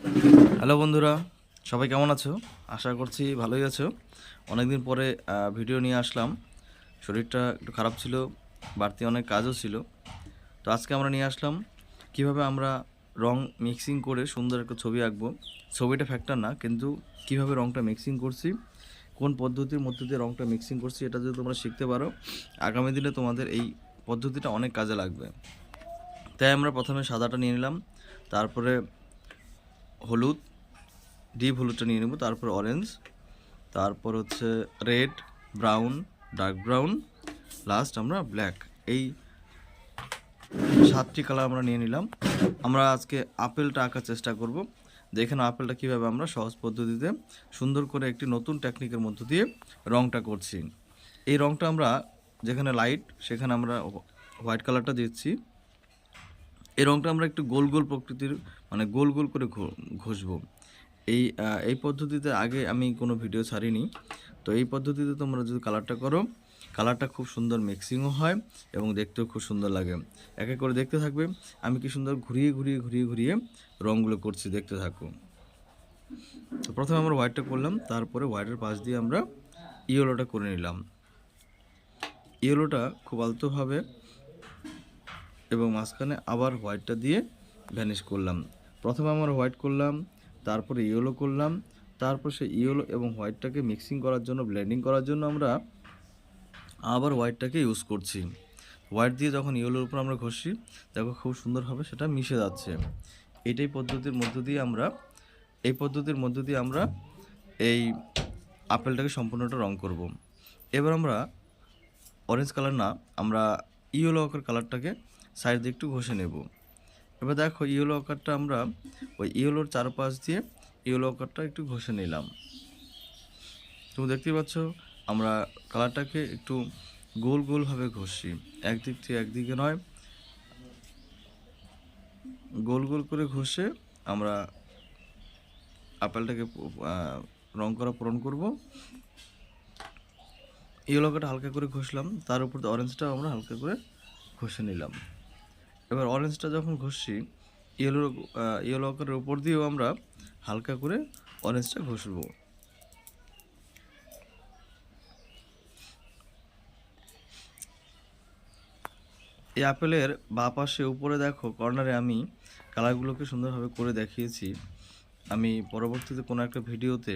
Hello বন্ধুরা, সবাই কেমন আছো? আশা করছি ভালোই আছো। অনেকদিন পরে ভিডিও নিয়ে আসলাম। শরীরটা একটু খারাপ ছিল, বাড়তি অনেক কাজও ছিল। তো আজকে আমরা নিয়ে আসলাম কীভাবে আমরা রং মিক্সিং করে সুন্দর একটা ছবি আঁকবো। ছবিটা ফ্যাক্টর না, কিন্তু কীভাবে রংটা মিক্সিং করছি, কোন পদ্ধতির মধ্যে দিয়ে রংটা মিক্সিং করছি, এটা যদি তোমরা শিখতে পারো, আগামী দিনে তোমাদের এই পদ্ধতিটা অনেক কাজে লাগবে। তাই আমরা প্রথমে সাদাটা নিয়ে নিলাম, তারপরে হলুদ ডিপ হলুদটা নিয়ে নেব, তারপর অরেঞ্জ তারপর হচ্ছে red brown dark brown last আমরা ব্ল্যাক এই সাতটি কালার আমরা নিয়ে নিলাম। আমরা আজকে আপেলটা আঁকার চেষ্টা করব। দেখে নাও আপেলটা কীভাবে আমরা সহজ পদ্ধতিতে সুন্দর করে একটি নতুন টেকনিকের মধ্য দিয়ে রংটা করছি। এই রংটা আমরা যেখানে লাইট সেখানে আমরা হোয়াইট কালারটা দিচ্ছি। এই রংটা আমরা একটু গোল গোল প্রকৃতির মানে গোল গোল করে ঘষবো। এই এই পদ্ধতিতে আগে আমি কোনো ভিডিও ছাড়িনি। তো এই পদ্ধতিতে তোমরা যদি কালারটা করো, কালারটা খুব সুন্দর মিক্সিংও হয় এবং দেখতেও খুব সুন্দর লাগে। এক এক করে দেখতে থাকবে। আমি কি সুন্দর ঘুরিয়ে ঘুরিয়ে ঘুরিয়ে ঘুরিয়ে রঙগুলো করছি, দেখতে থাকো। তো প্রথমে আমরা হোয়াইটটা করলাম, তারপরে হোয়াইটের পাশ দিয়ে আমরা ইয়েলোটা করে নিলাম। ইয়েলোটা খুব আলতোভাবে এবং মাঝখানে আবার হোয়াইটটা দিয়ে ভ্যানিশ করলাম। প্রথমে আমরা হোয়াইট করলাম, তারপরে ইয়েলো করলাম, তারপর সেই ইয়েলো এবং হোয়াইটটাকে মিক্সিং করার জন্য ব্লেন্ডিং করার জন্য আমরা আবার হোয়াইটটাকে ইউজ করছি। হোয়াইট দিয়ে যখন ইয়েলোর উপর আমরা ঘষি, দেখো খুব সুন্দরভাবে সেটা মিশে যাচ্ছে। এটাই পদ্ধতির মধ্য দিয়ে আমরা, এই পদ্ধতির মধ্য দিয়ে আমরা এই আপেলটাকে সম্পূর্ণটা রং করব। এবার আমরা অরেঞ্জ কালার না, আমরা ইয়েলো কালারটাকে সাইড দিয়ে একটু ঘষে নেব। এবার দেখো ইয়েলো আকারটা আমরা ওই ইয়েলোর চারপাশ দিয়ে ইয়েলো আকারটা একটু ঘষে নিলাম। তুমি দেখতেই পাচ্ছ, আমরা কালারটাকে একটু গোল গোলভাবে ঘষি। একদিক থেকে একদিকে নয়। গোল গোল করে ঘষে আমরা আপেলটাকে রং করা পূরণ করব। ইয়েলো কাটা হালকা করে ঘষলাম। তার উপর অরেঞ্জটাও আমরা হালকা করে ঘষে নিলাম। এবার অরেঞ্জটা যখন ঘষছি ইয়েলো ইয়েলো আকারের উপর দিয়েও আমরা হালকা করে অরেঞ্জটা ঘষবো। এই আপেলের বা পাশে উপরে দেখো, কর্নারে আমি কালারগুলোকে সুন্দরভাবে করে দেখিয়েছি। আমি পরবর্তীতে কোনো একটা ভিডিওতে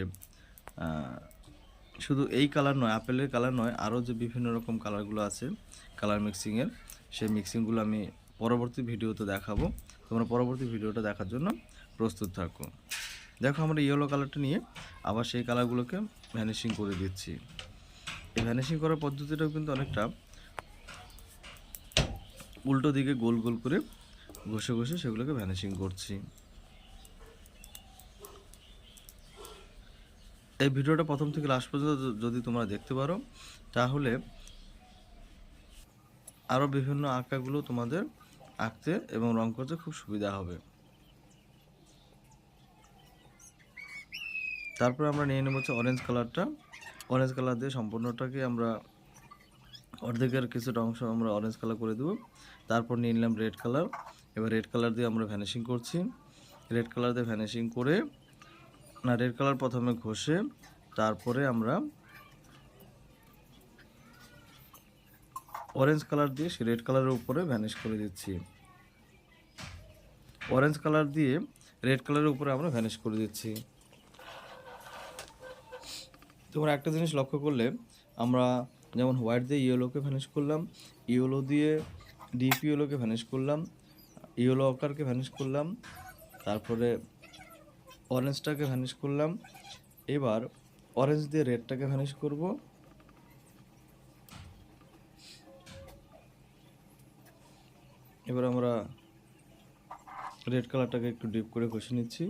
শুধু এই কালার নয়, আপেলের কালার নয়, আরও যে বিভিন্ন রকম কালারগুলো আছে, কালার মিক্সিংয়ের সেই মিক্সিংগুলো আমি পরবর্তী ভিডিওতে দেখাবো। তোমরা পরবর্তী ভিডিওটা দেখার জন্য প্রস্তুত থাকো। দেখো আমরা ইয়েলো কালারটা নিয়ে আবার সেই কালারগুলোকে ভ্যানিশিং করে দিচ্ছি। এই ভ্যানিশিং করার পদ্ধতিটাও কিন্তু অনেকটা উল্টো দিকে গোল গোল করে ঘষে ঘষে সেগুলোকে ভ্যানিশিং করছি। এই ভিডিওটা প্রথম থেকে লাস্ট পর্যন্ত যদি তোমরা দেখতে পারো, তাহলে আরও বিভিন্ন আঁকাগুলো তোমাদের আঁকতে এবং রং করতে খুব সুবিধা হবে। তারপরে আমরা নিয়ে নেব হচ্ছে অরেঞ্জ কালারটা অরেঞ্জ কালার দিয়ে সম্পূর্ণটাকে আমরা অর্ধেকের কিছুটা অংশ আমরা অরেঞ্জ কালার করে দেবো। তারপর নিয়ে নিলাম রেড কালার এবার রেড কালার দিয়ে আমরা ভ্যানিশিং করছি। রেড কালার দিয়ে ভ্যানিশিং করে, না রেড কালার প্রথমে ঘষে, তারপরে আমরা অরেঞ্জ কালার দিয়ে সে রেড কালারের উপরে ভ্যানিশ করে দিচ্ছি। অরেঞ্জ কালার দিয়ে রেড কালারের উপরে আমরা ভ্যানিশ করে দিচ্ছি। তোমরা একটা জিনিস লক্ষ্য করলে, আমরা যেমন হোয়াইট দিয়ে ইয়েলোকে ভ্যানিশ করলাম ইয়েলো দিয়ে ডিপ ইয়েলোকে ভ্যানিশ করলাম ইয়েলো আকারকে ভ্যানিশ করলাম, তারপরে অরেঞ্জটাকে ভ্যানিশ করলাম, এবার অরেঞ্জ দিয়ে রেডটাকে ভ্যানিশ করব। এবার আমরা রেড কালারটাকে একটু ডিপ করে ঘষে নিচ্ছি।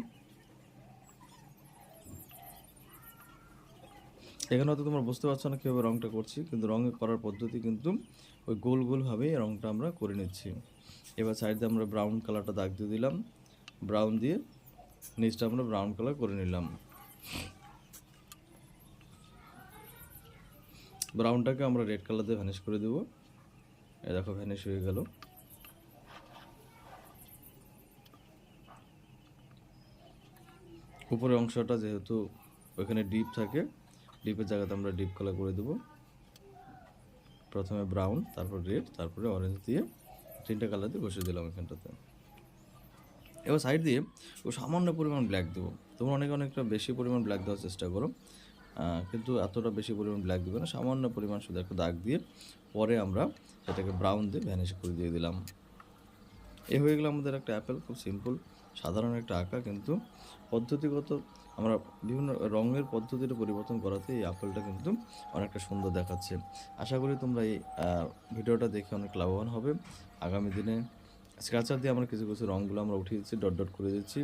এখানে হয়তো তোমরা বুঝতে পারছ না কীভাবে রঙটা করছি, কিন্তু রঙে করার পদ্ধতি কিন্তু ওই গোল গোলভাবেই রঙটা আমরা করে নিচ্ছি। এবার সাইড আমরা ব্রাউন কালারটা দাগ দিয়ে দিলাম। ব্রাউন দিয়ে নিচটা আমরা ব্রাউন কালার করে নিলাম। ব্রাউনটাকে আমরা রেড কালার দিয়ে ভ্যানিশ করে দেবো। এই দেখো ভ্যানিশ হয়ে গেল। উপরের অংশটা যেহেতু ওইখানে ডিপ থাকে ডিপের জায়গাতে আমরা ডিপ কালার করে দেবো। প্রথমে ব্রাউন তারপর রেড তারপরে অরেঞ্জ দিয়ে তিনটা কালার দিয়ে বসিয়ে দিলাম এখানটাতে এবার সাইড দিয়ে ও সামান্য পরিমাণ ব্ল্যাক দেবো। তোমরা অনেক অনেকটা বেশি পরিমাণ ব্ল্যাক দেওয়ার চেষ্টা করো কিন্তু এতটা বেশি পরিমাণ ব্ল্যাক দেবে না, সামান্য পরিমাণ শুধু একটা দাগ দিয়ে পরে আমরা সেটাকে ব্রাউন দিয়ে ভ্যানিশ করে দিয়ে দিলাম। এ হয়ে গেলো আমাদের একটা অ্যাপেল খুব সিম্পল সাধারণ একটা আঁকা কিন্তু পদ্ধতিগত আমরা বিভিন্ন রঙের পদ্ধতিটা পরিবর্তন করাতে এই আপেলটা কিন্তু অনেকটা সুন্দর দেখাচ্ছে। আশা করি তোমরা এই ভিডিওটা দেখে অনেক লাভবান হবে। আগামী দিনে স্ক্র্যাচার দিয়ে আমরা কিছু কিছু রঙগুলো আমরা উঠিয়ে দিচ্ছি, ডট ডট করে দিচ্ছি।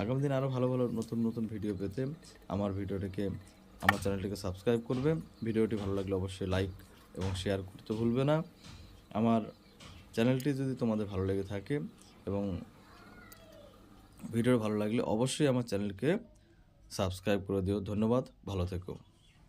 আগামী দিনে আরও ভালো ভালো নতুন নতুন ভিডিও পেতে আমার ভিডিওটাকে, আমার চ্যানেলটিকে সাবস্ক্রাইব করবে। ভিডিওটি ভালো লাগলে অবশ্যই লাইক এবং শেয়ার করতে ভুলবে না। আমার চ্যানেলটি যদি তোমাদের ভালো লেগে থাকে এবং ভিডিও ভালো লাগলে অবশ্যই আমার চ্যানেলকে সাবস্ক্রাইব করে দিও। ধন্যবাদ ভালো থেকো।